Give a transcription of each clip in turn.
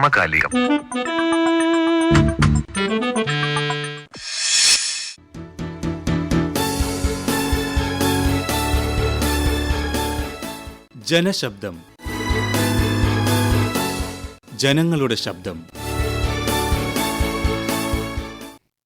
സമകാലികം. ജനശബ്ദം. ജനങ്ങളുടെ ശബ്ദം.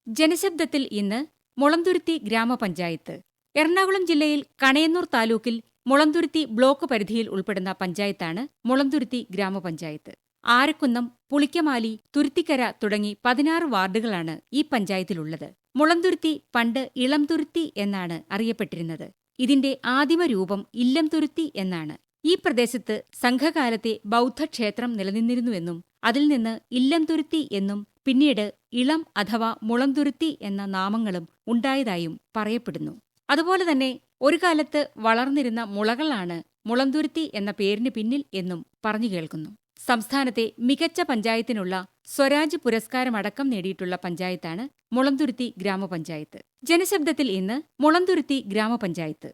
ജനശബ്ദത്തിൽ ഇന്ന് മുളന്തുരുത്തി ഗ്രാമപഞ്ചായത്ത് എറണാകുളം ജില്ലയിൽ കണയന്നൂർ താലൂക്കിൽ മുളന്തുരുത്തി ബ്ലോക്ക് പരിധിയിൽ ഉൾപ്പെടുന്ന പഞ്ചായത്താണ് മുളന്തുരുത്തി ഗ്രാമപഞ്ചായത്ത്. ആരക്കുന്നം പുളിക്കമാലി തുരുത്തിക്കര തുടങ്ങി പതിനാറ് വാർഡുകളാണ് ഈ പഞ്ചായത്തിലുള്ളത്. മുളന്തുരുത്തി പണ്ട് ഇളംതുരുത്തി എന്നാണ് അറിയപ്പെട്ടിരുന്നത്. ഇതിന്റെ ആദിമ രൂപം ഇല്ലംതുരുത്തി എന്നാണ്. ഈ പ്രദേശത്ത് സംഘകാലത്തെ ബൗദ്ധക്ഷേത്രം നിലനിന്നിരുന്നുവെന്നും അതിൽ നിന്ന് ഇല്ലംതുരുത്തി എന്നും പിന്നീട് ഇളം അഥവാ മുളന്തുരുത്തി എന്ന നാമങ്ങളും ഉണ്ടായതായും പറയപ്പെടുന്നു. അതുപോലെ തന്നെ ഒരു കാലത്ത് വളർന്നിരുന്ന മുളകളാണ് മുളന്തുരുത്തി എന്ന പേരിന് പിന്നിൽ എന്നും പറഞ്ഞു കേൾക്കുന്നു. സംസ്ഥാനത്തെ മികച്ച പഞ്ചായത്തിനുള്ള സ്വരാജ് പുരസ്കാരമടക്കം നേടിയിട്ടുള്ള പഞ്ചായത്താണ് മുളന്തുരുത്തി ഗ്രാമപഞ്ചായത്ത്. ജനശബ്ദത്തിൽ ഇന്ന് മുളന്തുരുത്തി ഗ്രാമപഞ്ചായത്ത്.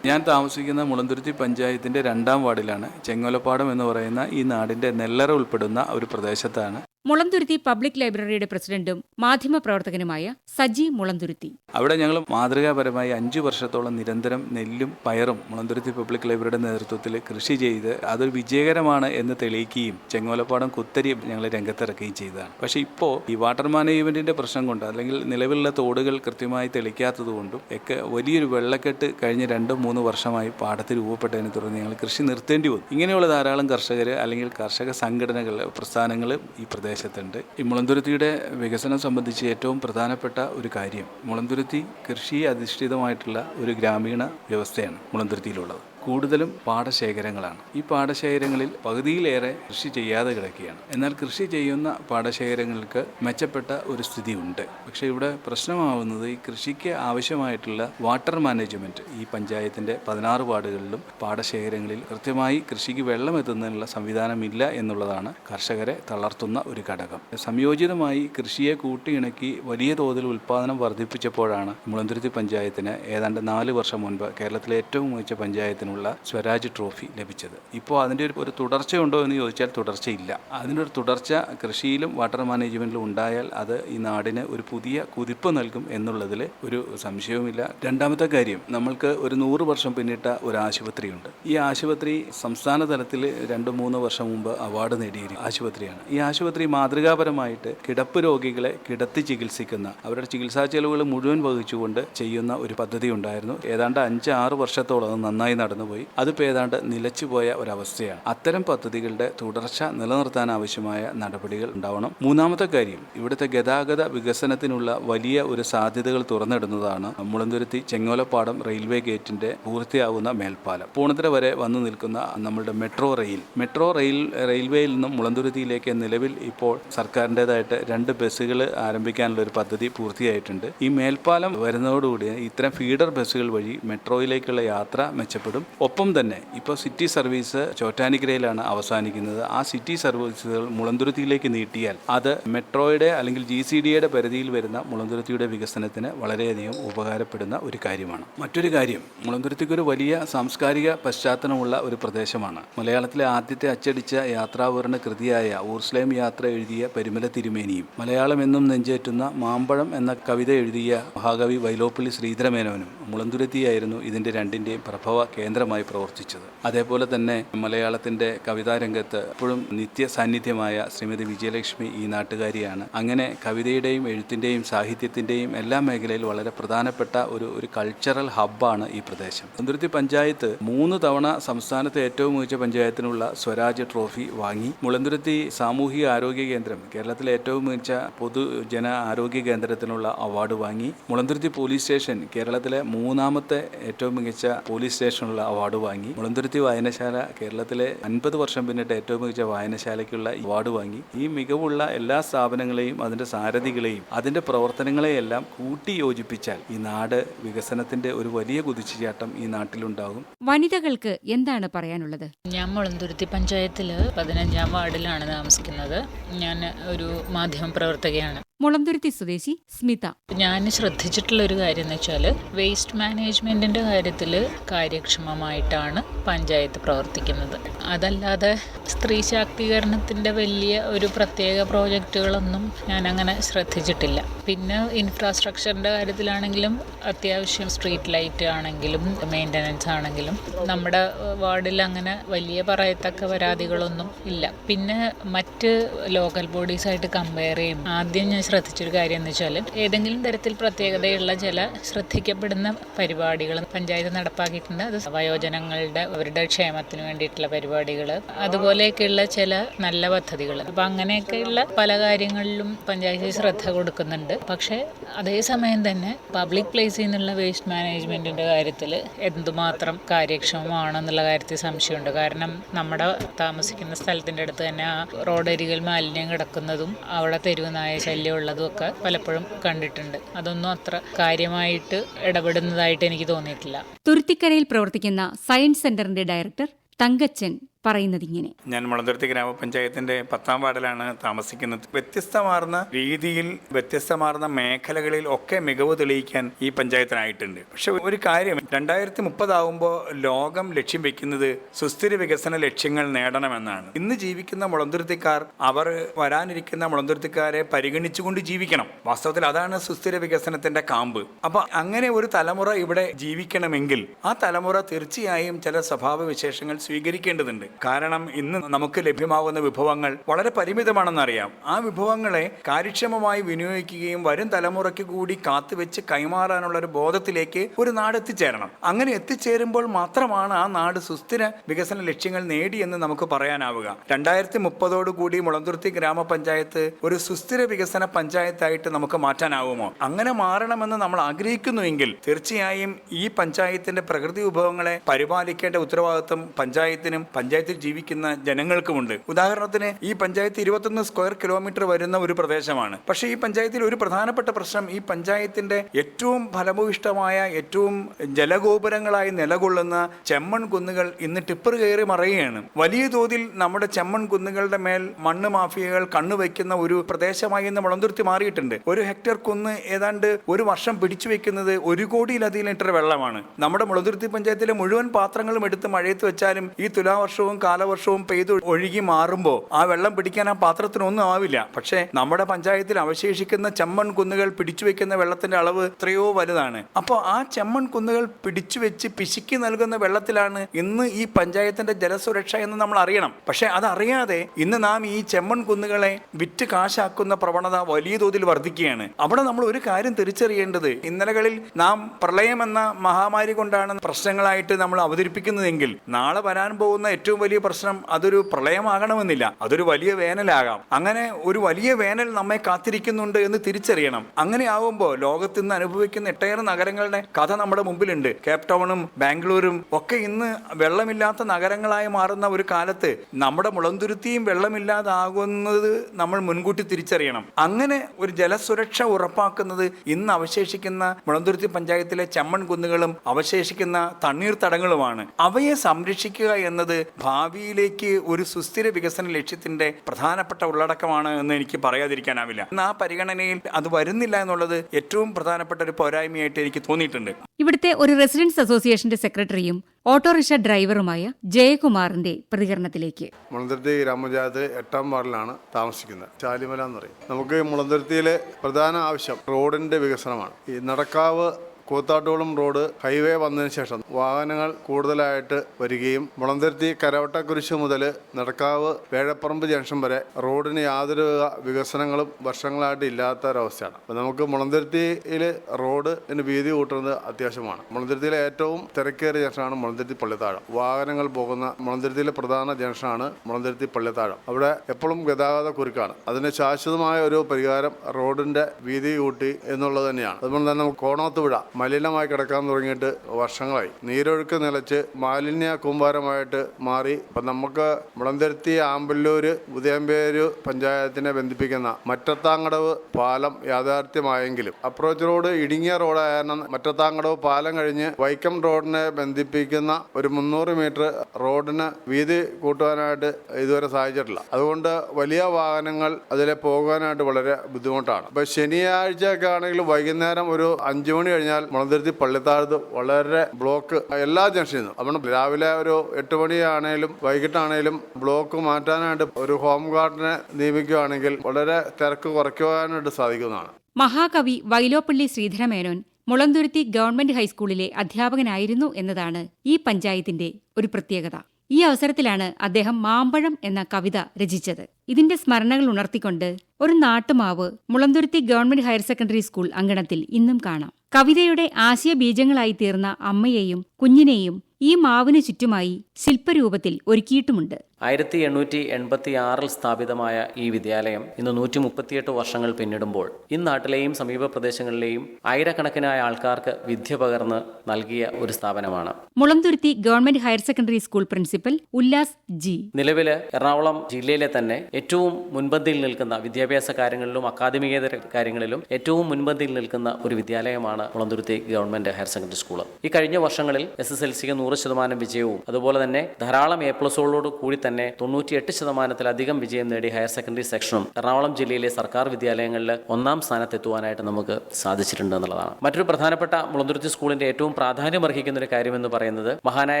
ഞാൻ താമസിക്കുന്ന മുളന്തുരുത്തി പഞ്ചായത്തിന്റെ രണ്ടാം വാർഡിലാണ്. ചെങ്ങോലപ്പാടം എന്ന് പറയുന്ന ഈ നാടിന്റെ നെല്ലറ ഉൾപ്പെടുന്ന ഒരു പ്രദേശത്താണ്. മുളന്തുരുത്തി പബ്ലിക് ലൈബ്രറിയുടെ പ്രസിഡന്റും മാധ്യമപ്രവർത്തകനുമായ സജി മുളന്തുരുത്തി. അവിടെ ഞങ്ങൾ മാതൃകാപരമായി അഞ്ചു വർഷത്തോളം നിരന്തരം നെല്ലും പയറും മുളന്തുരുത്തി പബ്ലിക് ലൈബ്രറിയുടെ നേതൃത്വത്തിൽ കൃഷി ചെയ്ത് അതൊരു വിജയകരമാണ് എന്ന് തെളിയിക്കുകയും ചെങ്ങോലപ്പാടം കുത്തരി ഞങ്ങൾ രംഗത്തിറക്കുകയും ചെയ്തതാണ്. പക്ഷേ ഇപ്പോൾ ഈ വാട്ടർ മാനേജ്മെന്റിന്റെ പ്രശ്നം കൊണ്ട് അല്ലെങ്കിൽ നിലവിലുള്ള തോടുകൾ കൃത്യമായി തെളിക്കാത്തതുകൊണ്ടും ഒക്കെ വലിയൊരു വെള്ളക്കെട്ട് കഴിഞ്ഞ രണ്ടും മൂന്ന് വർഷമായി പാടത്തിൽ രൂപപ്പെട്ടതിനെ തുടർന്ന് ഞങ്ങൾ കൃഷി നിർത്തേണ്ടി വന്നു. ഇങ്ങനെയുള്ള ധാരാളം കർഷകർ അല്ലെങ്കിൽ കർഷക സംഘടനകൾ പ്രസ്ഥാനങ്ങൾ ഈ പ്രദേശത്തുണ്ട്. ഈ മുളന്തുരുത്തിയുടെ വികസനം സംബന്ധിച്ച് ഏറ്റവും പ്രധാനപ്പെട്ട ഒരു കാര്യം മുളന്തുരുത്തി കൃഷി അധിഷ്ഠിതമായിട്ടുള്ള ഒരു ഗ്രാമീണ വ്യവസ്ഥയാണ് മുളന്തുരുത്തിയിലുള്ളത്. കൂടുതലും പാടശേഖരങ്ങളാണ്. ഈ പാടശേഖരങ്ങളിൽ പകുതിയിലേറെ കൃഷി ചെയ്യാതെ കിടക്കുകയാണ്. എന്നാൽ കൃഷി ചെയ്യുന്ന പാടശേഖരങ്ങൾക്ക് മെച്ചപ്പെട്ട ഒരു സ്ഥിതി ഉണ്ട് പക്ഷേ ഇവിടെ പ്രശ്നമാവുന്നത് ഈ കൃഷിക്ക് ആവശ്യമായിട്ടുള്ള വാട്ടർ മാനേജ്മെന്റ് ഈ പഞ്ചായത്തിന്റെ പതിനാറ് വാർഡുകളിലും പാടശേഖരങ്ങളിൽ കൃത്യമായി കൃഷിക്ക് വെള്ളം എത്തുന്നതിനുള്ള സംവിധാനമില്ല എന്നുള്ളതാണ് കർഷകരെ തളർത്തുന്ന ഒരു ഘടകം. സംയോജിതമായി കൃഷിയെ കൂട്ടിയിണക്കി വലിയ തോതിൽ ഉൽപാദനം വർദ്ധിപ്പിച്ചപ്പോഴാണ് മുളന്തുരുത്തി പഞ്ചായത്തിന് ഏതാണ്ട് നാല് വർഷം മുൻപ് കേരളത്തിലെ ഏറ്റവും മികച്ച പഞ്ചായത്തിനുള്ള സ്വരാജ് ട്രോഫി ലഭിച്ചത്. ഇപ്പോൾ അതിന്റെ ഒരു ഒരു തുടർച്ചയുണ്ടോ എന്ന് ചോദിച്ചാൽ തുടർച്ചയില്ല. ഒരു തുടർച്ച കൃഷിയിലും വാട്ടർ മാനേജ്മെന്റിലും ഉണ്ടായാൽ അത് ഈ നാടിന് ഒരു പുതിയ കുതിപ്പ് നൽകും എന്നുള്ളതിൽ ഒരു സംശയവുമില്ല. രണ്ടാമത്തെ കാര്യം നമ്മൾക്ക് ഒരു നൂറ് വർഷം പിന്നിട്ട ഒരു ആശുപത്രിയുണ്ട്. ഈ ആശുപത്രി സംസ്ഥാന തലത്തിൽ രണ്ട് മൂന്ന് വർഷം മുമ്പ് അവാർഡ് നേടിയ ആശുപത്രിയാണ്. ഈ ആശുപത്രി മാതൃകാപരമായിട്ട് കിടപ്പ് രോഗികളെ കിടത്തി ചികിത്സിക്കുന്ന അവരുടെ ചികിത്സാ ചെലവുകൾ മുഴുവൻ വഹിച്ചുകൊണ്ട് ചെയ്യുന്ന ഒരു പദ്ധതി ഉണ്ടായിരുന്നു. ഏതാണ്ട് അഞ്ച് ആറ് വർഷത്തോളം അത് നന്നായി നടന്നുപോയി. അതിപ്പോൾ ഏതാണ്ട് നിലച്ചുപോയ ഒരവസ്ഥയാണ്. അത്തരം പദ്ധതികളുടെ തുടർച്ച നിലനിർത്താൻ ആവശ്യമായ നടപടികൾ ഉണ്ടാവണം. മൂന്നാമത്തെ കാര്യം ഇവിടുത്തെ ഗതാഗത വികസനത്തിനുള്ള വലിയ ഒരു സാധ്യതകൾ തുറന്നിടുന്നതാണ് മുളന്തുരുത്തി ചെങ്ങോലപ്പാടം റെയിൽവേ ഗേറ്റിന്റെ പൂർത്തിയാവുന്ന മേൽപ്പാലം. പൂണത്തിര വരെ വന്നു നിൽക്കുന്ന നമ്മളുടെ മെട്രോ റെയിൽ. മെട്രോ റെയിൽ റെയിൽവേയിൽ നിന്നും മുളന്തുരുത്തിയിലേക്ക് നിലവിൽ ഇപ്പോൾ സർക്കാരിന്റെതായിട്ട് രണ്ട് ബസ്സുകൾ ആരംഭിക്കാനുള്ള ഒരു പദ്ധതി പൂർത്തിയായിട്ടുണ്ട്. ഈ മേൽപ്പാലം വരുന്നതോടുകൂടി ഇത്തരം ഫീഡർ ബസ്സുകൾ വഴി മെട്രോയിലേക്കുള്ള യാത്ര മെച്ചപ്പെടും. ഒപ്പം തന്നെ ഇപ്പോൾ സിറ്റി സർവീസ് ചോറ്റാനിക്കരയിലാണ് അവസാനിക്കുന്നത്. ആ സിറ്റി സർവീസുകൾ മുളന്തുരുത്തിയിലേക്ക് നീട്ടിയാൽ അത് മെട്രോയുടെ അല്ലെങ്കിൽ ജി സി ഡിയുടെ പരിധിയിൽ വരുന്ന മുളന്തുരുത്തിയുടെ വികസനത്തിന് വളരെയധികം ഉപകാരപ്പെടുന്ന ഒരു കാര്യമാണ്. മറ്റൊരു കാര്യം മുളന്തുരുത്തിക്ക് ഒരു വലിയ സാംസ്കാരിക പശ്ചാത്തലമുള്ള ഒരു പ്രദേശമാണ്. മലയാളത്തിലെ ആദ്യത്തെ അച്ചടിച്ച യാത്രാവിവരണ കൃതിയായ ഊർസ്ലേം യാത്ര എഴുതിയ പരിമല തിരുമേനിയും മലയാളം എന്നും നെഞ്ചേറ്റുന്ന മാമ്പഴം എന്ന കവിത എഴുതിയ മഹാകവി വൈലോപ്പള്ളി ശ്രീധരമേനോനും മുളന്തുരുത്തിയായിരുന്നു ഇതിന്റെ രണ്ടിന്റെയും പ്രഭവ കേന്ദ്രമായി പ്രവർത്തിച്ചത്. അതേപോലെ തന്നെ മലയാളത്തിന്റെ കവിതാ കവിതാരംഗത്ത് എപ്പോഴും നിത്യ സാന്നിധ്യമായ ശ്രീമതി വിജയലക്ഷ്മി ഈ നാട്ടുകാരിയാണ്. അങ്ങനെ കവിതയുടെയും എഴുത്തിന്റെയും സാഹിത്യത്തിന്റെയും എല്ലാ മേഖലയിൽ വളരെ പ്രധാനപ്പെട്ട ഒരു ഒരു കൾച്ചറൽ ഹബ്ബാണ് ഈ പ്രദേശം. മുളന്തുരുത്തി പഞ്ചായത്ത് മൂന്ന് തവണ സംസ്ഥാനത്തെ ഏറ്റവും മികച്ച പഞ്ചായത്തിനുള്ള സ്വരാജ് ട്രോഫി വാങ്ങി. മുളന്തുരുത്തി സാമൂഹിക ആരോഗ്യ കേന്ദ്രം കേരളത്തിലെ ഏറ്റവും മികച്ച പൊതുജന ആരോഗ്യ കേന്ദ്രത്തിനുള്ള അവാർഡ് വാങ്ങി. മുളന്തുരുത്തി പോലീസ് സ്റ്റേഷൻ കേരളത്തിലെ മൂന്നാമത്തെ ഏറ്റവും മികച്ച പോലീസ് സ്റ്റേഷനുള്ള അവാർഡ് വാങ്ങി. മുളന്തുരുത്തി വായനശാല കേരളത്തിലെ അൻപത് വർഷം പിന്നിട്ട് ഏറ്റവും മികച്ച വായനശാലയ്ക്കുള്ള അവാർഡ് വാങ്ങി. ഈ മികവുള്ള എല്ലാ സ്ഥാപനങ്ങളെയും അതിന്റെ സാരഥികളെയും അതിന്റെ പ്രവർത്തനങ്ങളെയെല്ലാം കൂട്ടി യോജിപ്പിച്ചാൽ ഈ നാട് വികസനത്തിന്റെ ഒരു വലിയ കുതിച്ചുചാട്ടം ഈ നാട്ടിലുണ്ടാകും. വനിതകൾക്ക് എന്താണ് പറയാനുള്ളത്? ഞാൻ മുളന്തുരുത്തി പഞ്ചായത്തിൽ പതിനഞ്ചാം വാർഡിലാണ് താമസിക്കുന്നത്. ഞാൻ ഒരു മാധ്യമ പ്രവർത്തകയാണ്. മുളന്തുരുത്തി സ്വദേശി സ്മിത. ഞാൻ ശ്രദ്ധിച്ചിട്ടുള്ള ഒരു കാര്യം എന്ന് വെച്ചാൽ വേസ്റ്റ് മാനേജ്മെന്റിന്റെ കാര്യത്തിൽ കാര്യക്ഷമമായിട്ടാണ് പഞ്ചായത്ത് പ്രവർത്തിക്കുന്നത്. അതല്ലാതെ സ്ത്രീ ശാക്തീകരണത്തിന്റെ വലിയ ഒരു പ്രത്യേക പ്രോജക്റ്റുകളൊന്നും ഞാൻ അങ്ങനെ ശ്രദ്ധിച്ചിട്ടില്ല. പിന്നെ ഇൻഫ്രാസ്ട്രക്ചറിന്റെ കാര്യത്തിലാണെങ്കിലും അത്യാവശ്യം സ്ട്രീറ്റ് ലൈറ്റ് ആണെങ്കിലും മെയിന്റനൻസ് ആണെങ്കിലും നമ്മുടെ വാർഡിൽ അങ്ങനെ വലിയ പറയത്തക്ക പരാതികളൊന്നും ഇല്ല. പിന്നെ മറ്റ് ലോക്കൽ ബോഡീസായിട്ട് കമ്പയർ ചെയ്യും. ആദ്യം ഞാൻ ശ്രദ്ധിച്ചൊരു കാര്യം എന്ന് വെച്ചാൽ ഏതെങ്കിലും തരത്തിൽ പ്രത്യേകതയുള്ള ചില ശ്രദ്ധിക്കപ്പെടുന്ന പരിപാടികൾ പഞ്ചായത്ത് നടപ്പാക്കിയിട്ടുണ്ട്. അത് വയോജനങ്ങളുടെ അവരുടെ ക്ഷേമത്തിന് വേണ്ടിയിട്ടുള്ള പരിപാടികൾ അതുപോലെയൊക്കെയുള്ള ചില നല്ല പദ്ധതികൾ അപ്പം അങ്ങനെയൊക്കെയുള്ള പല കാര്യങ്ങളിലും പഞ്ചായത്ത് ശ്രദ്ധ കൊടുക്കുന്നുണ്ട്. പക്ഷേ അതേസമയം തന്നെ പബ്ലിക് പ്ലേസിൽ നിന്നുള്ള വേസ്റ്റ് മാനേജ്മെന്റിന്റെ കാര്യത്തിൽ എന്തുമാത്രം കാര്യക്ഷമമാണെന്നുള്ള കാര്യത്തിൽ സംശയമുണ്ട്. കാരണം നമ്മുടെ താമസിക്കുന്ന സ്ഥലത്തിന്റെ അടുത്ത് തന്നെ ആ റോഡരികിൽ മാലിന്യം കിടക്കുന്നതും അവിടെ തെരുവ് ശല്യമുള്ളതും ഒക്കെ പലപ്പോഴും കണ്ടിട്ടുണ്ട്. അതൊന്നും അത്ര കാര്യമായിട്ട് ഇടപെടുന്നതായിട്ട് എനിക്ക് തോന്നിയിട്ടില്ല. തുരുത്തിക്കരയിൽ പ്രവർത്തിക്കുന്ന സയൻസ് സെന്ററിന്റെ ഡയറക്ടർ തങ്കച്ചൻ പറയുന്നതിങ്ങനെ ഞാൻ മുളന്തുരുത്തി ഗ്രാമപഞ്ചായത്തിന്റെ പത്താം വാർഡിലാണ് താമസിക്കുന്നത്. വ്യത്യസ്തമാർന്ന രീതിയിൽ വ്യത്യസ്തമാർന്ന മേഖലകളിൽ ഒക്കെ മികവ് തെളിയിക്കാൻ ഈ പഞ്ചായത്തിനായിട്ടുണ്ട്. പക്ഷെ ഒരു കാര്യം രണ്ടായിരത്തി മുപ്പതാവുമ്പോൾ ലോകം ലക്ഷ്യം വെക്കുന്നത് സുസ്ഥിര വികസന ലക്ഷ്യങ്ങൾ നേടണമെന്നാണ്. ഇന്ന് ജീവിക്കുന്ന മുളന്തുരുത്തിക്കാർ അവർ വരാനിരിക്കുന്ന മുളന്തുരുത്തിക്കാരെ പരിഗണിച്ചുകൊണ്ട് ജീവിക്കണം. വാസ്തവത്തിൽ അതാണ് സുസ്ഥിര വികസനത്തിന്റെ കാമ്പ്. അപ്പൊ അങ്ങനെ ഒരു തലമുറ ഇവിടെ ജീവിക്കണമെങ്കിൽ ആ തലമുറ തീർച്ചയായും ചില സ്വഭാവ വിശേഷങ്ങൾ സ്വീകരിക്കേണ്ടതുണ്ട്. കാരണം ഇന്ന് നമുക്ക് ലഭ്യമാകുന്ന വിഭവങ്ങൾ വളരെ പരിമിതമാണെന്നറിയാം. ആ വിഭവങ്ങളെ കാര്യക്ഷമമായി വിനിയോഗിക്കുകയും വരും തലമുറയ്ക്ക് കൂടി കാത്തുവെച്ച് കൈമാറാനുള്ള ഒരു ബോധത്തിലേക്ക് ഒരു നാട് എത്തിച്ചേരണം. അങ്ങനെ എത്തിച്ചേരുമ്പോൾ മാത്രമാണ് ആ നാട് സുസ്ഥിര വികസന ലക്ഷ്യങ്ങൾ നേടിയെന്ന് നമുക്ക് പറയാനാവുക. രണ്ടായിരത്തി മുപ്പതോടു കൂടി മുളന്തുരുത്തി ഗ്രാമപഞ്ചായത്ത് ഒരു സുസ്ഥിര വികസന പഞ്ചായത്തായിട്ട് നമുക്ക് മാറ്റാനാവുമോ? അങ്ങനെ മാറണമെന്ന് നമ്മൾ ആഗ്രഹിക്കുന്നുവെങ്കിൽ തീർച്ചയായും ഈ പഞ്ചായത്തിന്റെ പ്രകൃതി വിഭവങ്ങളെ പരിപാലിക്കേണ്ട ഉത്തരവാദിത്വം പഞ്ചായത്തിനും പഞ്ചായത്തിൽ ജീവിക്കുന്ന ജനങ്ങൾക്കുമുണ്ട്. ഉദാഹരണത്തിന് ഈ പഞ്ചായത്ത് ഇരുപത്തൊന്ന് സ്ക്വയർ കിലോമീറ്റർ വരുന്ന ഒരു പ്രദേശമാണ്. പക്ഷേ ഈ പഞ്ചായത്തിൽ ഒരു പ്രധാനപ്പെട്ട പ്രശ്നം ഈ പഞ്ചായത്തിന്റെ ഏറ്റവും ഫലഭൂയിഷ്ടമായ ഏറ്റവും ജലഗോപുരങ്ങളായി നിലകൊള്ളുന്ന ചെമ്മൺ കുന്നുകൾ ഇന്ന് ടിപ്പർ കയറി മറയുകയാണ്. വലിയ തോതിൽ നമ്മുടെ ചെമ്മൺ കുന്നുകളുടെ മേൽ മണ്ണ് മാഫിയകൾ കണ്ണുവയ്ക്കുന്ന ഒരു പ്രദേശമായി ഇന്ന് മുളന്തുരുത്തി മാറിയിട്ടുണ്ട്. ഒരു ഹെക്ടർ കുന്ന് ഏതാണ്ട് ഒരു വർഷം പിടിച്ചു വെക്കുന്നത് ഒരു കോടിയിലധികം ലിറ്റർ വെള്ളമാണ്. നമ്മുടെ മുളന്തുരുത്തി പഞ്ചായത്തിലെ മുഴുവൻ പാത്രങ്ങളും എടുത്ത് മഴയത്ത് വെച്ചാലും ഈ തുലാവർഷവും കാലവർഷവും പെയ്ത് ഒഴുകി മാറുമ്പോൾ ആ വെള്ളം പിടിക്കാൻ ആ പാത്രത്തിനൊന്നും ആവില്ല. പക്ഷേ നമ്മുടെ പഞ്ചായത്തിൽ അവശേഷിക്കുന്ന ചെമ്മൺ കുന്നുകൾ പിടിച്ചു വെക്കുന്ന വെള്ളത്തിന്റെ അളവ് എത്രയോ വലുതാണ്. അപ്പോൾ ആ ചെമ്മൺ കുന്നുകൾ പിടിച്ചു വെച്ച് പിശുക്കി നൽകുന്ന വെള്ളത്തിലാണ് ഇന്ന് ഈ പഞ്ചായത്തിന്റെ ജലസുരക്ഷ എന്ന് നമ്മൾ അറിയണം. പക്ഷെ അതറിയാതെ ഇന്ന് നാം ഈ ചെമ്മൺ കുന്നുകളെ വിറ്റ് കാശാക്കുന്ന പ്രവണത വലിയ തോതിൽ വർദ്ധിക്കുകയാണ്. അവിടെ നമ്മൾ ഒരു കാര്യം തിരിച്ചറിയേണ്ടത് ഇന്നലകളിൽ നാം പ്രളയം എന്ന മഹാമാരി കൊണ്ടാണ് പ്രശ്നങ്ങളായിട്ട് നമ്മൾ അവതരിപ്പിക്കുന്നതെങ്കിൽ നാളെ വരാൻ പോകുന്ന ഏറ്റവും വലിയ പ്രശ്നം അതൊരു പ്രളയമാകണമെന്നില്ല. അതൊരു വലിയ വേനലാകാം. അങ്ങനെ ഒരു വലിയ വേനൽ നമ്മെ കാത്തിരിക്കുന്നുണ്ട് എന്ന് തിരിച്ചറിയണം. അങ്ങനെ ആവുമ്പോൾ ലോകത്ത് ഇന്ന് അനുഭവിക്കുന്ന എട്ടേറെ നഗരങ്ങളുടെ കഥ നമ്മുടെ മുമ്പിലുണ്ട്. കേപ് ടൗണും ബാംഗ്ലൂരും ഒക്കെ ഇന്ന് വെള്ളമില്ലാത്ത നഗരങ്ങളായി മാറുന്ന ഒരു കാലത്ത് നമ്മുടെ മുളന്തുരുത്തിയും വെള്ളമില്ലാതാകുന്നത് നമ്മൾ മുൻകൂട്ടി തിരിച്ചറിയണം. അങ്ങനെ ഒരു ജലസുരക്ഷ ഉറപ്പാക്കുന്നത് ഇന്ന് അവശേഷിക്കുന്ന മുളന്തുരുത്തി പഞ്ചായത്തിലെ ചമ്മൺ കുന്നുകളും അവശേഷിക്കുന്ന തണ്ണീർത്തടങ്ങളുമാണ് അവയെ സംരക്ഷിക്കുക എന്നത് ഭാവിയിലേക്ക് ഒരു സുസ്ഥിര വികസന ലക്ഷ്യത്തിന്റെ പ്രധാനപ്പെട്ട ഉള്ളടക്കമാണ് എന്ന് എനിക്ക് പറയാതിരിക്കാനാവില്ല. ഇന്ന് ആ പരിഗണനയിൽ അത് വരുന്നില്ല എന്നുള്ളത് ഏറ്റവും പ്രധാനപ്പെട്ട ഒരു പോരായ്മയായിട്ട് എനിക്ക് തോന്നിയിട്ടുണ്ട്. ഇവിടുത്തെ ഒരു റെസിഡൻസ് അസോസിയേഷന്റെ സെക്രട്ടറിയും ഓട്ടോറിക്ഷ ഡ്രൈവറുമായ ജയകുമാറിന്റെ പ്രതികരണത്തിലേക്ക്. മുളന്തുരുത്തി ഗ്രാമപഞ്ചായത്ത് എട്ടാം വാർഡിലാണ് താമസിക്കുന്നത്. ചാലിമല എന്ന് പറയും. നമുക്ക് മുളന്തുരുത്തിയിലെ പ്രധാന ആവശ്യം റോഡിന്റെ വികസനമാണ്. ഈ നടക്കാവ് കൂത്താട്ടോളം റോഡ് ഹൈവേ വന്നതിന് ശേഷം വാഹനങ്ങൾ കൂടുതലായിട്ട് വരികയും മുളന്തിരുത്തി കരവട്ടക്കുരിശ് മുതൽ നടക്കാവ് വേഴപ്പറമ്പ് ജംഗ്ഷൻ വരെ റോഡിന് യാതൊരു വികസനങ്ങളും വർഷങ്ങളായിട്ട് ഇല്ലാത്ത ഒരവസ്ഥയാണ് അപ്പം നമുക്ക് മുളന്തിരുത്തിയിൽ റോഡിന് വീതി കൂട്ടുന്നത് അത്യാവശ്യമാണ്. മുളന്തിരുത്തിയിലെ ഏറ്റവും തിരക്കേറിയ ജംഗ്ഷനാണ് മുളന്തിരുത്തി പള്ളിത്താഴം. വാഹനങ്ങൾ പോകുന്ന മുളന്തിരുത്തിയിലെ പ്രധാന ജംഗ്ഷനാണ് മുളന്തിരുത്തി പള്ളിത്താഴം. അവിടെ എപ്പോഴും ഗതാഗത കുരുക്കാണ്. അതിന് ശാശ്വതമായ ഒരു പരിഹാരം റോഡിന്റെ വീതി കൂട്ടി എന്നുള്ളത് തന്നെയാണ്. അതുപോലെ തന്നെ നമുക്ക് കോണോത്തുപുഴ മലിനമായി കിടക്കാൻ തുടങ്ങിയിട്ട് വർഷങ്ങളായി. നീരൊഴുക്ക് നിലച്ച് മാലിന്യ കൂമ്പാരമായിട്ട് മാറി. ഇപ്പം നമുക്ക് മുളന്തിരുത്തി ആമ്പല്ലൂര് ഉദയംപേര് പഞ്ചായത്തിനെ ബന്ധിപ്പിക്കുന്ന മറ്റത്താങ്കടവ് പാലം യാഥാർത്ഥ്യമായെങ്കിലും അപ്രോച്ച് റോഡ് ഇടുങ്ങിയ റോഡായ കാരണം മറ്റത്താങ്കടവ് പാലം കഴിഞ്ഞ് വൈക്കം റോഡിനെ ബന്ധിപ്പിക്കുന്ന ഒരു മുന്നൂറ് മീറ്റർ റോഡിന് വീതി കൂട്ടുവാനായിട്ട് ഇതുവരെ സാധിച്ചിട്ടില്ല. അതുകൊണ്ട് വലിയ വാഹനങ്ങൾ അതിലെ പോകാനായിട്ട് വളരെ ബുദ്ധിമുട്ടാണ്. അപ്പോൾ ശനിയാഴ്ചയൊക്കെ ആണെങ്കിൽ വൈകുന്നേരം ഒരു അഞ്ചു മണി കഴിഞ്ഞാൽ മുളന്തുരുത്തി പള്ളിത്താഴത്ത് വളരെ ബ്ലോക്ക് എല്ലാ ജംഗ്ഷനിൽ നിന്നും രാവിലെ ഒരു എട്ട് മണിയാണേലും വൈകിട്ടാണേലും ബ്ലോക്ക് മാറ്റാനായിട്ട് ഒരു ഹോം ഗാർഡിനെ നിയമിക്കുകയാണെങ്കിൽ വളരെ തിരക്ക് കുറയ്ക്കുവാനായിട്ട് സാധിക്കുന്നതാണ്. മഹാകവി വൈലോപ്പള്ളി ശ്രീധരമേനോൻ മുളന്തുരുത്തി ഗവൺമെന്റ് ഹൈസ്കൂളിലെ അധ്യാപകനായിരുന്നു എന്നതാണ് ഈ പഞ്ചായത്തിന്റെ ഒരു പ്രത്യേകത. ഈ അവസരത്തിലാണ് അദ്ദേഹം മാമ്പഴം എന്ന കവിത രചിച്ചത്. ഇതിന്റെ സ്മരണകൾ ഉണർത്തിക്കൊണ്ട് ഒരു നാട്ടുമാവ് Mulanthuruthy government higher secondary school അങ്കണത്തിൽ ഇന്നും കാണാം. കവിതയുടെ ആശയ ബീജങ്ങളായി തീർന്ന അമ്മയെയും കുഞ്ഞിനെയും ഈ മാവിനു ചുറ്റുമായി ശില്പരൂപത്തിൽ ഒരുക്കിയിട്ടുമുണ്ട്. ആയിരത്തി എണ്ണൂറ്റി എൺപത്തി ആറിൽ സ്ഥാപിതമായ ഈ വിദ്യാലയം ഇന്ന് നൂറ്റി മുപ്പത്തിയെട്ട് വർഷങ്ങൾ പിന്നിടുമ്പോൾ ഇന്നാട്ടിലെയും സമീപ പ്രദേശങ്ങളിലെയും ആയിരക്കണക്കിനായ ആൾക്കാർക്ക് വിദ്യ പകർന്ന് നൽകിയ ഒരു സ്ഥാപനമാണ്. Mulanthuruthy government higher secondary school principal Ullas G. നിലവിൽ എറണാകുളം ജില്ലയിലെ തന്നെ ഏറ്റവും മുൻപന്തിയിൽ നിൽക്കുന്ന വിദ്യാഭ്യാസ കാര്യങ്ങളിലും അക്കാദമികേതര കാര്യങ്ങളിലും ഏറ്റവും മുൻപന്തിയിൽ നിൽക്കുന്ന ഒരു വിദ്യാലയമാണ് Mulanthuruthy government higher secondary school ഈ കഴിഞ്ഞ വർഷങ്ങളിൽ എസ് എസ് എൽ സിക്ക് നൂറ് ശതമാനം വിജയവും അതുപോലെ തന്നെ ധാരാളം എ പ്ലസോളോട് കൂടി തന്നെ തൊണ്ണൂറ്റിയെട്ട് ശതമാനത്തിലധികം വിജയം നേടി ഹയർ സെക്കൻഡറി സെക്ഷനും എറണാകുളം ജില്ലയിലെ സർക്കാർ വിദ്യാലയങ്ങളിൽ ഒന്നാം സ്ഥാനത്തെത്തുവാനായിട്ട് നമുക്ക് സാധിച്ചിട്ടുണ്ട് എന്നുള്ളതാണ്. മറ്റൊരു പ്രധാനപ്പെട്ട മുളന്തുരുത്തി സ്കൂളിന്റെ ഏറ്റവും പ്രാധാന്യം അർഹിക്കുന്ന ഒരു കാര്യമെന്ന് പറയുന്നത് മഹാനായ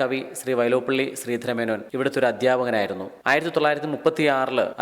കവി ശ്രീ വൈലോപ്പള്ളി ശ്രീധരമേനോൻ ഇവിടുത്തെ ഒരു അധ്യാപകനായിരുന്നു. ആയിരത്തി തൊള്ളായിരത്തി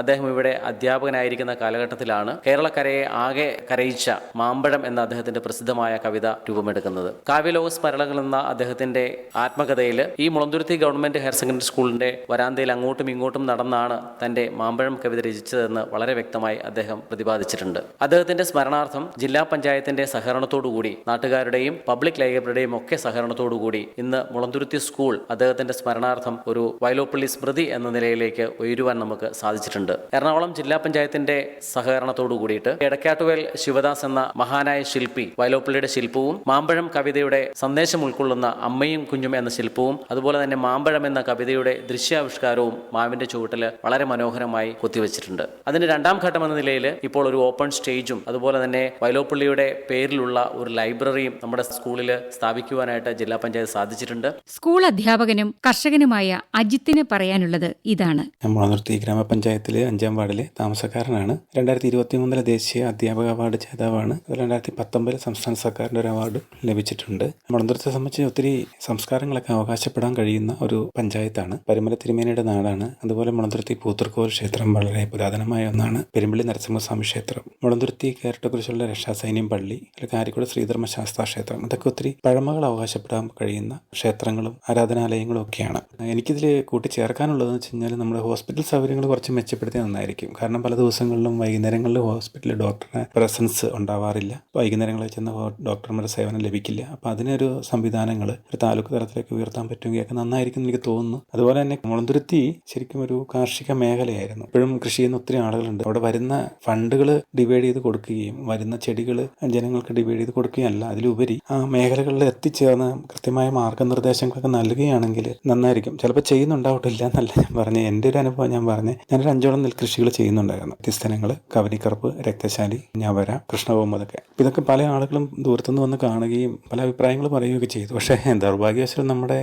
അദ്ദേഹം ഇവിടെ അധ്യാപകനായിരിക്കുന്ന കാലഘട്ടത്തിലാണ് കേരളക്കരയെ ആകെ കരയിച്ച മാമ്പഴം എന്ന അദ്ദേഹത്തിന്റെ പ്രസിദ്ധമായ കവിത രൂപമെടുക്കുന്നത്. കാവ്യലോക സ്മരണകൾ എന്ന അദ്ദേഹത്തിന്റെ ആത്മകഥയിൽ ഈ മുളന്തുരുത്തി ഗവൺമെന്റ് ഹയർ സെക്കൻഡറി സ്കൂളിന്റെ വരാന്തയിൽ അങ്ങോട്ടും ഇങ്ങോട്ടും നടന്നാണ് തന്റെ മാമ്പഴം കവിത രചിച്ചതെന്ന് വളരെ വ്യക്തമായി അദ്ദേഹം പ്രതിപാദിച്ചിട്ടുണ്ട്. അദ്ദേഹത്തിന്റെ സ്മരണാർത്ഥം ജില്ലാ പഞ്ചായത്തിന്റെ സഹകരണത്തോടുകൂടി നാട്ടുകാരുടെയും പബ്ലിക് ലൈബ്രറിയുടെയും ഒക്കെ സഹകരണത്തോടുകൂടി ഇന്ന് മുളന്തുരുത്തി സ്കൂൾ അദ്ദേഹത്തിന്റെ സ്മരണാർത്ഥം ഒരു വയലോപ്പള്ളി സ്മൃതി എന്ന നിലയിലേക്ക് ഉയരുവാൻ നമുക്ക് സാധിച്ചിട്ടുണ്ട്. എറണാകുളം ജില്ലാ പഞ്ചായത്തിന്റെ സഹകരണത്തോടു കൂടിയിട്ട് എടക്കാട്ടുവേൽ ശിവദാസ് എന്ന മഹാനായ ശില്പി വയലോപ്പള്ളിയുടെ ശില്പവും മാമ്പഴം കവിതയുടെ സന്ദേശം ഉൾക്കൊള്ളുന്ന അമ്മയും കുഞ്ഞും എന്ന ശില്പവും അതുപോലെ തന്നെ മാമ്പഴം എന്ന കവിതയുടെ ദൃശ്യാവിഷ്കാരവും മാവിന്റെ ചുവട്ടിൽ വളരെ മനോഹരമായി കുത്തിവെച്ചിട്ടുണ്ട്. അതിന്റെ രണ്ടാം ഘട്ടം എന്ന നിലയിൽ ഇപ്പോൾ ഒരു ഓപ്പൺ സ്റ്റേജും അതുപോലെ തന്നെ വയലോപ്പള്ളിയുടെ പേരിലുള്ള ഒരു ലൈബ്രറിയും നമ്മുടെ സ്കൂളിൽ സ്ഥാപിക്കുവാനായിട്ട് ജില്ലാ പഞ്ചായത്ത് സാധിച്ചിട്ടുണ്ട്. സ്കൂൾ അധ്യാപകനും കർഷകനുമായ അജിത്തിന് പറയാനുള്ളത് ഇതാണ്. ഞാൻ മുളന്തുരുത്തി ഗ്രാമപഞ്ചായത്തിലെ അഞ്ചാം വാർഡിലെ താമസക്കാരനാണ്. രണ്ടായിരത്തി ഇരുപത്തി മൂന്നിലെ ദേശീയ അധ്യാപക അവാർഡ് ജേതാവാണ്. രണ്ടായിരത്തി പത്തൊമ്പതിൽ സംസ്ഥാന സർക്കാരിന്റെ ഒരു അവാർഡ് ലഭിച്ചിട്ടുണ്ട്. മുളന്തുരുത്തെ സംബന്ധിച്ച് ഒത്തിരി സംസ്കാരങ്ങളൊക്കെ അവകാശപ്പെടാൻ കഴിയുന്ന ഒരു പഞ്ചായത്താണ്. പരിമല തിരുമേനിയുടെ നാടാണ് അതുപോലെ മുളന്തുരുത്തി പൂത്തർക്കോൽ ക്ഷേത്രം വളരെ പുരാതനമായ ഒന്നാണ്. പെരുമ്പള്ളി നരസിംഹസ്വാമി ക്ഷേത്രം. മുളന്തുരുത്തി കേരട്ടക്കുറിച്ചുള്ള രക്ഷാസൈന്യം പള്ളി അല്ലെങ്കിൽ കാരിക്കോട് ശ്രീധർമ്മ ശാസ്ത്ര ക്ഷേത്രം. ഇതൊക്കെ ഒത്തിരി പഴമകൾ അവകാശപ്പെടാൻ കഴിയുന്ന ക്ഷേത്രങ്ങളും ആരാധനാലയങ്ങളും ഒക്കെയാണ്. എനിക്കിതിൽ കൂട്ടിച്ചേർക്കാനുള്ളതെന്ന് വെച്ച് കഴിഞ്ഞാൽ നമ്മുടെ ഹോസ്പിറ്റൽ സൗകര്യങ്ങൾ കുറച്ച് മെച്ചപ്പെടുത്തി നന്നായിരിക്കും. കാരണം പല ദിവസങ്ങളിലും വൈകുന്നേരങ്ങളിൽ ഹോസ്പിറ്റലിൽ ഡോക്ടറുടെ പ്രസൻസ് ഉണ്ടാവാറില്ല. വൈകുന്നേരങ്ങളിൽ ചെന്ന് ഡോക്ടർമാരുടെ സേവനം ലഭിക്കില്ല. അപ്പോൾ അതിനൊരു സംവിധാനങ്ങൾ ഒരു താലൂക്ക് തലത്തിലേക്ക് ഉയർത്താൻ പറ്റുമെങ്കിൽ ഒക്കെ നന്നായിരിക്കും എനിക്ക് തോന്നുന്നു. അതുപോലെ തന്നെ മുളന്തുരുത്തി ശരിക്കും ഒരു കാർഷിക മേഖലയായിരുന്നു. ഇപ്പോഴും കൃഷി ചെയ്യുന്ന ഒത്തിരി ആളുകളുണ്ട്. അവിടെ വരുന്ന ഫണ്ടുകൾ ഡിവൈഡ് ചെയ്ത് കൊടുക്കുകയും വരുന്ന ചെടികൾ ജനങ്ങൾക്ക് ഡിവൈഡ് ചെയ്ത് കൊടുക്കുകയല്ല അതിലുപരി ആ മേഖലകളിൽ എത്തിച്ചേർന്ന് കൃത്യമായ മാർഗനിർദ്ദേശങ്ങളൊക്കെ നൽകുകയാണെങ്കിൽ നന്നായിരിക്കും. ചിലപ്പോൾ ചെയ്യുന്നുണ്ടാവട്ടില്ല എന്നല്ല ഞാൻ പറഞ്ഞത് എന്റെ ഒരു അനുഭവം ഞാൻ പറഞ്ഞത് ഞാനൊരു അഞ്ചോളം നെൽകൃഷികൾ ചെയ്യുന്നുണ്ടായിരുന്നു. വ്യത്യസ്തനങ്ങൾ കവനിക്കറുപ്പ് രക്തശാലി ഞവര കൃഷ്ണഭൂമം അതൊക്കെ ഇതൊക്കെ പല ആളുകളും ദൂരത്തുനിന്ന് വന്ന് കാണുകയും പല അഭിപ്രായങ്ങൾ പറയുകയൊക്കെ ചെയ്തു. പക്ഷേ ദൗർഭാഗ്യവശാൽ നമ്മുടെ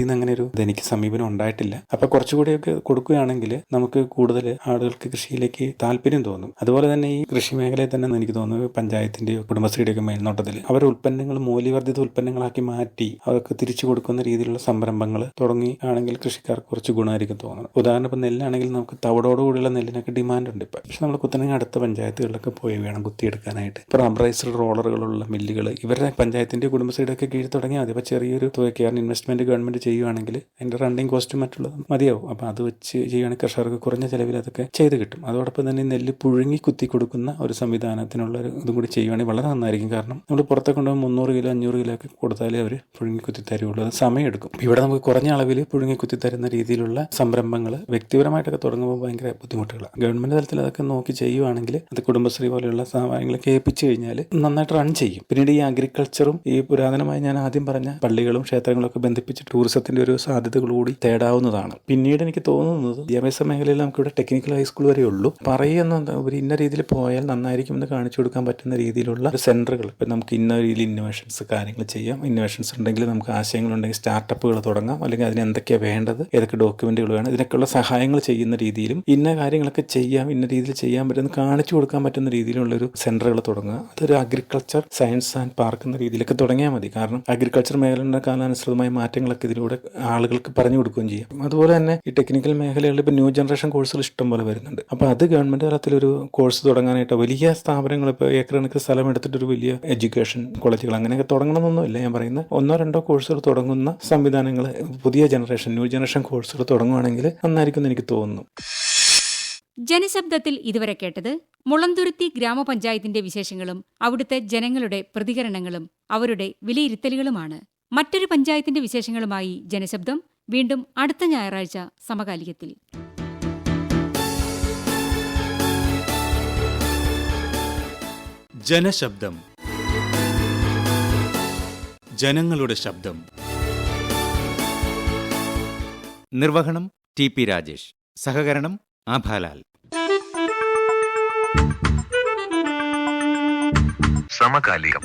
നിന്ന് അങ്ങനെ ഒരു എനിക്ക് സമീപനം ഉണ്ടായിട്ടില്ല. അപ്പോൾ അപ്പൊ കുറച്ചുകൂടിയൊക്കെ കൊടുക്കുകയാണെങ്കിൽ നമുക്ക് കൂടുതൽ ആളുകൾക്ക് കൃഷിയിലേക്ക് താല്പര്യം തോന്നും. അതുപോലെ തന്നെ ഈ കൃഷി മേഖലയിൽ തന്നെ എനിക്ക് തോന്നുന്നു പഞ്ചായത്തിന്റെ കുടുംബശ്രീയുടെയൊക്കെ മേൽനോട്ടത്തിൽ അവർ ഉൽപ്പന്നങ്ങൾ മൂല്യവർദ്ധിത ഉൽപ്പന്നങ്ങളാക്കി മാറ്റി അവർക്ക് തിരിച്ചു കൊടുക്കുന്ന രീതിയിലുള്ള സംരംഭങ്ങൾ തുടങ്ങി ആണെങ്കിൽ കൃഷിക്കാർക്ക് കുറച്ച് ഗുണമായിരിക്കും തോന്നുന്നത്. ഉദാഹരണം ഇപ്പം നെല്ലാണെങ്കിൽ നമുക്ക് തവിടോടുകൂടിയുള്ള നെല്ലിനൊക്കെ ഡിമാൻഡ് ഉണ്ട് ഇപ്പം. പക്ഷെ നമ്മൾ കുത്തനെ അടുത്ത പഞ്ചായത്തുകളിലൊക്കെ പോയി വേണം കുത്തിയെടുക്കാനായിട്ട്. ഇപ്പോൾ റബ്ബറൈസ്ഡ് റോളറുകളുള്ള മില്ലുകൾ ഇവരുടെ പഞ്ചായത്തിന്റെ കുടുംബശ്രീയുടെ ഒക്കെ കീഴിൽ തുടങ്ങിയാൽ മതി. ചെറിയൊരു തുകയ്ക്കാണ് ഇൻവെസ്റ്റ്മെന്റ് ഗവൺമെന്റ് ചെയ്യുകയാണെങ്കിൽ അതിന്റെ റണ്ണിങ് കോസ്റ്റ് മറ്റുള്ളത് മതിയാവും. അപ്പോൾ അത് വെച്ച് ചെയ്യുകയാണെങ്കിൽ കർഷകർക്ക് കുറഞ്ഞ ചിലവിൽ അതൊക്കെ ചെയ്ത് കിട്ടും. അതോടൊപ്പം തന്നെ നെല്ല് പുഴുങ്ങി കുത്തി കൊടുക്കുന്ന ഒരു സംവിധാനത്തിനുള്ള ഒരു ഇതും കൂടി ചെയ്യുകയാണെങ്കിൽ വളരെ നന്നായിരിക്കും. കാരണം നമ്മൾ പുറത്തെ കൊണ്ടുപോകുമ്പോൾ മുന്നൂറ് കിലോ അഞ്ഞൂറ് കിലോ ഒക്കെ കൊടുത്താലേ അവർ പുഴുങ്ങി കുത്തി തരുള്ളൂ. അത് സമയമെടുക്കും. ഇവിടെ നമുക്ക് കുറഞ്ഞ അളവിൽ പുഴുങ്ങി കുത്തി തരുന്ന രീതിയിലുള്ള സംരംഭങ്ങൾ വ്യക്തിപരമായിട്ടൊക്കെ തുടങ്ങുമ്പോൾ ഭയങ്കര ബുദ്ധിമുട്ടുകളാണ് ഗവൺമെന്റ് തലത്തിൽ അതൊക്കെ നോക്കി ചെയ്യുവാണെങ്കിൽ അത് കുടുംബശ്രീ പോലെയുള്ള സ്ഥാപനങ്ങളൊക്കെ ഏൽപ്പിച്ചു കഴിഞ്ഞാൽ നന്നായിട്ട് റൺ ചെയ്യും. പിന്നീട് ഈ അഗ്രികൾച്ചറും ഈ പുരാതനമായി ഞാൻ ആദ്യം പറഞ്ഞ പള്ളികളും ക്ഷേത്രങ്ങളും ഒക്കെ ബന്ധിപ്പിച്ച് ടൂറിസത്തിന്റെ ഒരു സാധ്യതകളൂടി തേടാവുന്നതാണ്. പിന്നീട് എനിക്ക് തോന്നുന്നത് വിദ്യാഭ്യാസ മേഖലയിൽ നമുക്കിവിടെ ടെക്നിക്കൽ ഹൈസ്കൂൾ വരെ ഉള്ളൂ. പറയുന്ന ഒരു ഇന്ന രീതിയിൽ പോയാൽ നന്നായിരിക്കും എന്ന് കാണിച്ചു കൊടുക്കാൻ പറ്റുന്ന രീതിയിലുള്ള സെന്ററുകൾ ഇപ്പം നമുക്ക് ഇന്ന രീതിയിൽ ഇന്നോവേഷൻസ് കാര്യങ്ങൾ ചെയ്യാം. ഇന്നോവേഷൻസ് ഉണ്ടെങ്കിൽ നമുക്ക് ആശയങ്ങളുണ്ടെങ്കിൽ സ്റ്റാർട്ടപ്പുകൾ തുടങ്ങാം. അല്ലെങ്കിൽ അതിന് എന്തൊക്കെയാണ് വേണ്ടത്? ഏതൊക്കെ ഡോക്യുമെന്റുകൾ വേണം? ഇതിനൊക്കെയുള്ള സഹായങ്ങൾ ചെയ്യുന്ന രീതിയിലും ഇന്ന കാര്യങ്ങളൊക്കെ ചെയ്യാം ഇന്ന രീതിയിൽ ചെയ്യാൻ പറ്റുന്ന കാണിച്ചു കൊടുക്കാൻ പറ്റുന്ന രീതിയിലുള്ള ഒരു സെന്ററുകൾ തുടങ്ങുക. അതൊരു അഗ്രികൾച്ചർ സയൻസ് ആൻഡ് പാർക്ക് എന്ന രീതിയിലൊക്കെ തുടങ്ങിയാൽ മതി. കാരണം അഗ്രികൾച്ചർ മേഖലയുടെ കാലാനുസൃതമായ മാറ്റങ്ങളൊക്കെ ഇതിലൂടെ ആളുകൾക്ക് പറഞ്ഞു കൊടുക്കുകയും ചെയ്യാം. അതുപോലെ തന്നെ ഈ ടെക്നിക്കൽ മേഖലകളിൽ ഇപ്പോൾ ന്യൂ ജനറേഷൻ കോഴ്സുകൾ ഇഷ്ടം പോലെ വരുന്നുണ്ട്. അപ്പോൾ അത് ഗവൺമെന്റ് തലത്തിലൊരു കോഴ്സ് തുടങ്ങാനായിട്ട് വലിയ സ്ഥാപനങ്ങൾ ഇപ്പോൾ ഏക്കർ കണക്ക് സ്ഥലം എടുത്തിട്ടൊരു വലിയ എഡ്യൂക്കേഷൻ കോളേജുകൾ അങ്ങനെയൊക്കെ തുടങ്ങണമെന്നൊന്നുമില്ല ഞാൻ പറയുന്നത്. ഒന്നോ രണ്ടോ കോഴ്സുകൾ തുടങ്ങുന്ന സംവിധാനങ്ങൾ പുതിയ ജനറേഷൻ ന്യൂ ജനറേഷൻ കോഴ്സുകൾ തുടങ്ങുവാണെങ്കിൽ നന്നായിരിക്കും എന്ന് എനിക്ക് തോന്നുന്നു. ജനശബ്ദത്തിൽ ഇതുവരെ കേട്ടത് മുളന്തുരുത്തി ഗ്രാമപഞ്ചായത്തിന്റെ വിശേഷങ്ങളും അവിടുത്തെ ജനങ്ങളുടെ പ്രതികരണങ്ങളും അവരുടെ വിലയിരുത്തലുകളുമാണ്. മറ്റൊരു പഞ്ചായത്തിന്റെ വിശേഷങ്ങളുമായി ജനശബ്ദം വീണ്ടും അടുത്ത ഞായറാഴ്ച സമകാലികത്തിൽ. ജനശബ്ദം. ജനങ്ങളുടെ ശബ്ദം. നിർവഹണം ടി പി രാജേഷ്. സഹകരണം ആഭാലാൽ. സമകാലികം.